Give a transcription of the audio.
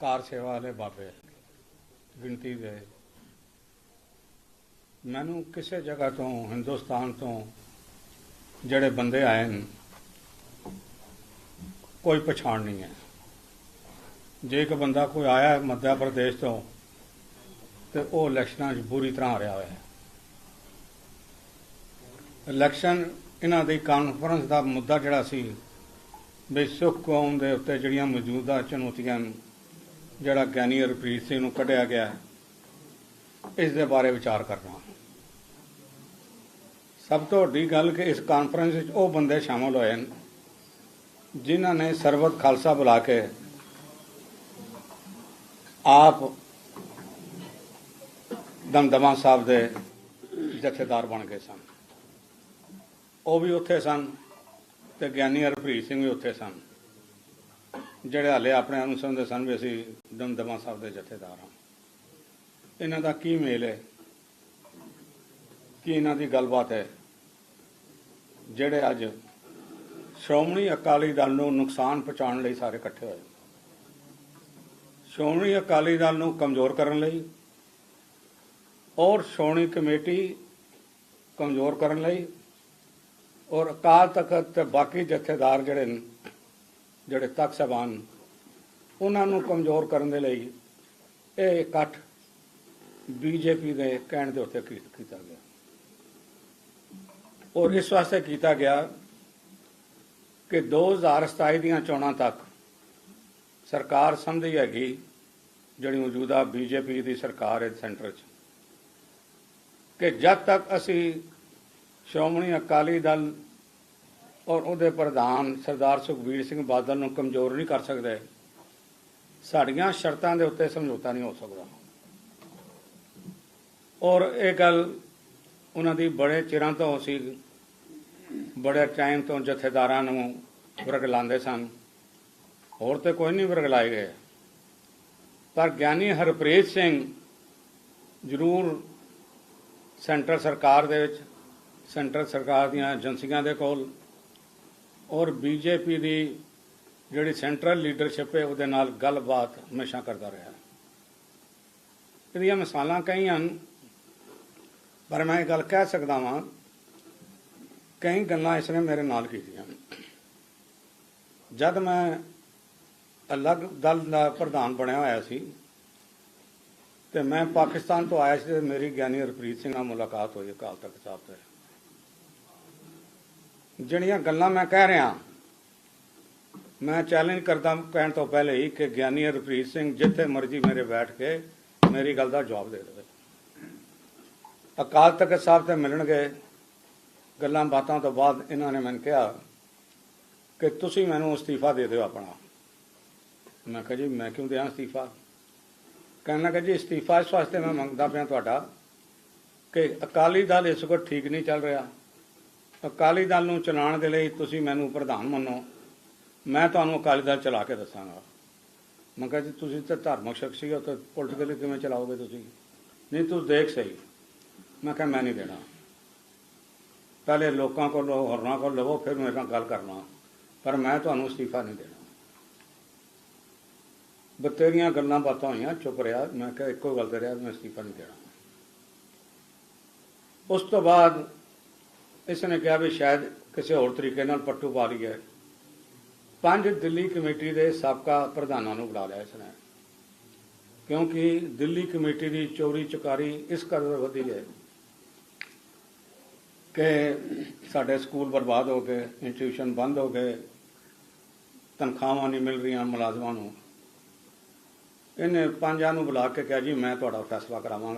ਕਾਰ ਸੇਵਾ ਵਾਲੇ ਬਾਬੇ, ਗਿਣਤੀ ਦੇ। ਮੈਨੂੰ ਕਿਸੇ ਜਗ੍ਹਾ ਤੋਂ, ਹਿੰਦੁਸਤਾਨ ਤੋਂ ਜਿਹੜੇ ਬੰਦੇ ਆਏ ਨੇ, ਕੋਈ ਪਛਾਣ ਨਹੀਂ ਹੈ। ਜੇ ਇੱਕ ਬੰਦਾ ਕੋਈ ਆਇਆ ਹੈ ਮੱਧ ਪ੍ਰਦੇਸ਼ ਤੋਂ, ਤੇ ਉਹ ਇਲੈਕਸ਼ਨਾਂ 'ਚ ਬੁਰੀ ਤਰ੍ਹਾਂ ਹਾਰਿਆ ਹੋਇਆ ਹੈ। ਇਲੈਕਸ਼ਨ ਇਹਨਾਂ ਦੀ ਕਾਨਫਰੰਸ ਦਾ ਮੁੱਦਾ ਜਿਹੜਾ ਸੀ, ਵੀ ਸਿੱਖ ਕੌਮ ਦੇ ਉੱਤੇ ਜਿਹੜੀਆਂ ਮੌਜੂਦਾ ਚੁਣੌਤੀਆਂ ਜਿਹੜਾ ਗਿਆਨੀ ਹਰਪ੍ਰੀਤ ਸਿੰਘ ਨੂੰ ਕੱਢਿਆ ਗਿਆ ਇਸ ਦੇ ਬਾਰੇ ਵਿਚਾਰ ਕਰਨਾ ਸਭ ਤੋਂ ਵੱਡੀ ਗੱਲ ਕਿ ਇਸ ਕਾਨਫਰੰਸ ਵਿੱਚ ਉਹ ਬੰਦੇ ਸ਼ਾਮਲ ਹੋਏ ਹਨ, ਜਿਨ੍ਹਾਂ ਨੇ ਸਰਬਤ ਖਾਲਸਾ ਬੁਲਾ ਕੇ ਆਪ ਦਮਦਮਾ ਸਾਹਿਬ ਦੇ ਜਥੇਦਾਰ ਬਣ ਗਏ ਸਨ। ਉਹ ਵੀ ਉੱਥੇ ਸਨ ਤੇ ਗਿਆਨੀ ਹਰਪ੍ਰੀਤ ਸਿੰਘ ਵੀ ਉੱਥੇ ਸਨ। ਜਿਹੜੇ ਹਾਲੇ ਆਪਣੇ ਆਪ ਨੂੰ ਸਮਝਦੇ ਸਨ ਵੀ ਅਸੀਂ ਦਮਦਮਾ ਸਾਹਿਬ ਦੇ ਜਥੇਦਾਰ ਹਾਂ। ਇਹਨਾਂ ਦਾ ਕੀ ਮੇਲ ਹੈ? ਕੀ ਇਹਨਾਂ ਦੀ ਗੱਲਬਾਤ ਹੈ? ਜਿਹੜੇ ਅੱਜ ਸ਼੍ਰੋਮਣੀ ਅਕਾਲੀ ਦਲ ਨੂੰ ਨੁਕਸਾਨ ਪਹੁੰਚਾਉਣ ਲਈ ਸਾਰੇ ਇਕੱਠੇ ਹੋਏ। ਸ਼੍ਰੋਮਣੀ ਅਕਾਲੀ ਦਲ ਨੂੰ ਕਮਜ਼ੋਰ ਕਰਨ ਲਈ ਔਰ ਸ਼੍ਰੋਮਣੀ ਕਮੇਟੀ ਕਮਜ਼ੋਰ ਕਰਨ ਲਈ ਔਰ ਅਕਾਲ ਤਖਤ ਤੇ ਬਾਕੀ ਜਥੇਦਾਰ ਜਿਹੜੇ ਨੇ ਜਿਹੜੇ ਤਖਤ ਸਾਹਿਬਾਨ ਉਹਨਾਂ ਨੂੰ ਕਮਜ਼ੋਰ ਕਰਨ ਦੇ ਲਈ ਇਹ ਇਕੱਠ ਬੀਜੇਪੀ ਦੇ ਕਹਿਣ ਦੇ ਉੱਤੇ ਕੀਤਾ ਗਿਆ। ਔਰ ਇਸ ਵਾਸਤੇ ਕੀਤਾ ਗਿਆ ਕਿ 2027 ਦੀਆਂ ਚੋਣਾਂ ਤੱਕ ਸਰਕਾਰ ਸਮਝੀ ਹੈਗੀ, ਜਿਹੜੀ ਮੌਜੂਦਾ ਬੀਜੇਪੀ ਦੀ ਸਰਕਾਰ ਹੈ ਸੈਂਟਰ 'ਚ। ਕਿ ਜਦ ਤੱਕ ਅਸੀਂ ਸ਼੍ਰੋਮਣੀ ਅਕਾਲੀ ਦਲ ਔਰ ਉਹਦੇ ਪ੍ਰਧਾਨ ਸਰਦਾਰ ਸੁਖਬੀਰ ਸਿੰਘ ਬਾਦਲ ਨੂੰ ਕਮਜ਼ੋਰ ਨਹੀਂ ਕਰ ਸਕਦੇ ਸਾਡੀਆਂ ਸ਼ਰਤਾਂ ਦੇ ਉੱਤੇ ਸਮਝੌਤਾ ਨਹੀਂ ਹੋ ਸਕਦਾ। ਔਰ ਇਹ ਗੱਲ ਉਹਨਾਂ ਦੀ ਬੜੇ ਚਿਰਾਂ ਤੋਂ ਸੀ, ਬੜੇ ਟਾਈਮ ਤੋਂ ਜਥੇਦਾਰਾਂ ਨੂੰ ਵਰਗਲਾਉਂਦੇ ਸਨ। ਹੋਰ ਤੇ ਕੋਈ ਨਹੀਂ ਵਰਗਲਾਏ ਗਏ। ਪਰ ਗਿਆਨੀ ਹਰਪ੍ਰੀਤ ਸਿੰਘ ਜ਼ਰੂਰ ਸੈਂਟਰ ਸਰਕਾਰ ਦੇ ਵਿੱਚ, ਸੈਂਟਰ ਸਰਕਾਰ ਦੀਆਂ ਏਜੰਸੀਆਂ ਦੇ ਕੋਲ ਔਰ ਬੀਜੇਪੀ ਦੀ ਜਿਹੜੀ ਸੈਂਟਰਲ ਲੀਡਰਸ਼ਿਪ ਹੈ, ਉਹਦੇ ਨਾਲ ਗੱਲਬਾਤ ਹਮੇਸ਼ਾ ਕਰਦਾ ਰਿਹਾ। ਇਹਦੀਆਂ ਮਿਸਾਲਾਂ ਕਈ ਹਨ, ਪਰ ਮੈਂ ਇਹ ਗੱਲ ਕਹਿ ਸਕਦਾ ਵਾਂ, ਕਈ ਗੱਲਾਂ ਇਸਨੇ ਮੇਰੇ ਨਾਲ ਕੀਤੀਆਂ। ਜਦ ਮੈਂ ਅਲੱਗ ਦਲ ਦਾ ਪ੍ਰਧਾਨ ਬਣਿਆ ਹੋਇਆ ਸੀ, ਤੇ ਮੈਂ ਪਾਕਿਸਤਾਨ ਤੋਂ ਆਇਆ ਸੀ ਤੇ ਮੇਰੀ ਗਿਆਨੀ ਹਰਪ੍ਰੀਤ ਸਿੰਘ ਨਾਲ ਮੁਲਾਕਾਤ ਹੋਈ ਅਕਾਲ ਤਖਤ ਸਾਹਿਬ ਤੇ। ਜਿਹੜੀਆਂ ਗੱਲਾਂ ਮੈਂ ਕਹਿ ਰਿਹਾ, ਮੈਂ ਚੈਲੰਜ ਕਰਦਾ ਕਹਿਣ ਤੋਂ ਪਹਿਲੇ ਹੀ ਕਿ ਗਿਆਨੀ ਹਰਪ੍ਰੀਤ ਸਿੰਘ ਜਿੱਥੇ ਮਰਜ਼ੀ ਮੇਰੇ ਬੈਠ ਕੇ ਮੇਰੀ ਗੱਲ ਦਾ ਜਵਾਬ ਦੇ ਦੇਵੇ। ਅਕਾਲ ਤਖਤ ਸਾਹਿਬ ਤੇ ਮਿਲਣਗੇ, ਗੱਲਾਂ ਬਾਤਾਂ ਤੋਂ ਬਾਅਦ ਇਹਨਾਂ ਨੇ ਮੈਨੂੰ ਕਿਹਾ ਕਿ ਤੁਸੀਂ ਮੈਨੂੰ ਅਸਤੀਫਾ ਦੇ ਦਿਓ ਆਪਣਾ। ਮੈਂ ਕਿਹਾ ਜੀ, ਮੈਂ ਕਿਉਂ ਦਿਆਂ ਅਸਤੀਫਾ? ਕਹਿਣ ਲੱਗਾ ਜੀ, ਅਸਤੀਫਾ ਇਸ ਵਾਸਤੇ ਮੈਂ ਮੰਗਦਾ ਪਿਆ ਤੁਹਾਡਾ ਕਿ ਅਕਾਲੀ ਦਲ ਇਸ ਵਕਤ ਠੀਕ ਨਹੀਂ ਚੱਲ ਰਿਹਾ। ਅਕਾਲੀ ਦਲ ਨੂੰ ਚਲਾਉਣ ਦੇ ਲਈ ਤੁਸੀਂ ਮੈਨੂੰ ਪ੍ਰਧਾਨ ਮੰਨੋ। ਮੈਂ ਤੁਹਾਨੂੰ ਅਕਾਲੀ ਦਲ ਚਲਾ ਕੇ ਦੱਸਾਂਗਾ। ਮੈਂ ਕਿਹਾ ਜੀ, ਤੁਸੀਂ ਤਾਂ ਧਾਰਮਿਕ ਸ਼ਖਸੀ ਹੋ ਤਾਂ ਪੋਲੀਟੀਕਲੀ ਕਿਵੇਂ ਚਲਾਓਗੇ ਤੁਸੀਂ? ਨਹੀਂ ਤੁਸੀਂ ਦੇਖ ਸਹੀ। ਮੈਂ ਕਿਹਾ, ਮੈਂ ਨਹੀਂ ਦੇਣਾ। ਪਹਿਲੇ ਲੋਕਾਂ ਕੋਲ, ਹੋਰਨਾਂ ਕੋਲ ਲਵੋ, ਫਿਰ ਮੇਰੇ ਨਾਲ ਗੱਲ ਕਰਨਾ। ਪਰ ਮੈਂ ਤੁਹਾਨੂੰ ਅਸਤੀਫਾ ਨਹੀਂ ਦੇਣਾ। ਬਤੇਰੀਆਂ ਗੱਲਾਂ ਬਾਤਾਂ ਹੋਈਆਂ, ਚੁੱਪ ਰਿਹਾ। ਮੈਂ ਕਿਹਾ, ਇੱਕੋ ਗੱਲ ਤੇ ਰਿਹਾ, ਮੈਂ ਅਸਤੀਫਾ ਨਹੀਂ ਦੇਣਾ। ਉਸ ਤੋਂ ਬਾਅਦ ਇਸ ਨੇ ਕਿਹਾ ਵੀ ਸ਼ਾਇਦ ਕਿਸੇ ਹੋਰ ਤਰੀਕੇ ਨਾਲ ਪੱਟੂ ਪਾ ਲਈ ਹੈ ਪੰਜ ਦਿੱਲੀ ਕਮੇਟੀ ਦੇ ਸਾਬਕਾ ਪ੍ਰਧਾਨਾਂ ਨੂੰ ਬੁਲਾ ਲਿਆ ਇਸ ਨੇ। ਕਿਉਂਕਿ ਦਿੱਲੀ ਕਮੇਟੀ ਦੀ ਚੋਰੀ ਚੁਕਾਰੀ ਇਸ ਕਦਰ ਵਧੀ ਹੈ ਕਿ ਸਾਡੇ ਸਕੂਲ ਬਰਬਾਦ ਹੋ ਗਏ ਇੰਸਟੀਟਿਊਸ਼ਨ ਬੰਦ ਹੋ ਗਏ, ਤਨਖਾਹਾਂ ਨਹੀਂ ਮਿਲ ਰਹੀਆਂ ਮੁਲਾਜ਼ਮਾਂ ਨੂੰ। ਇਹਨੇ ਪੰਜਾਂ ਨੂੰ ਬੁਲਾ ਕੇ ਕਿਹਾ, ਜੀ, ਮੈਂ ਤੁਹਾਡਾ ਫੈਸਲਾ ਕਰਾਵਾਂਗਾ।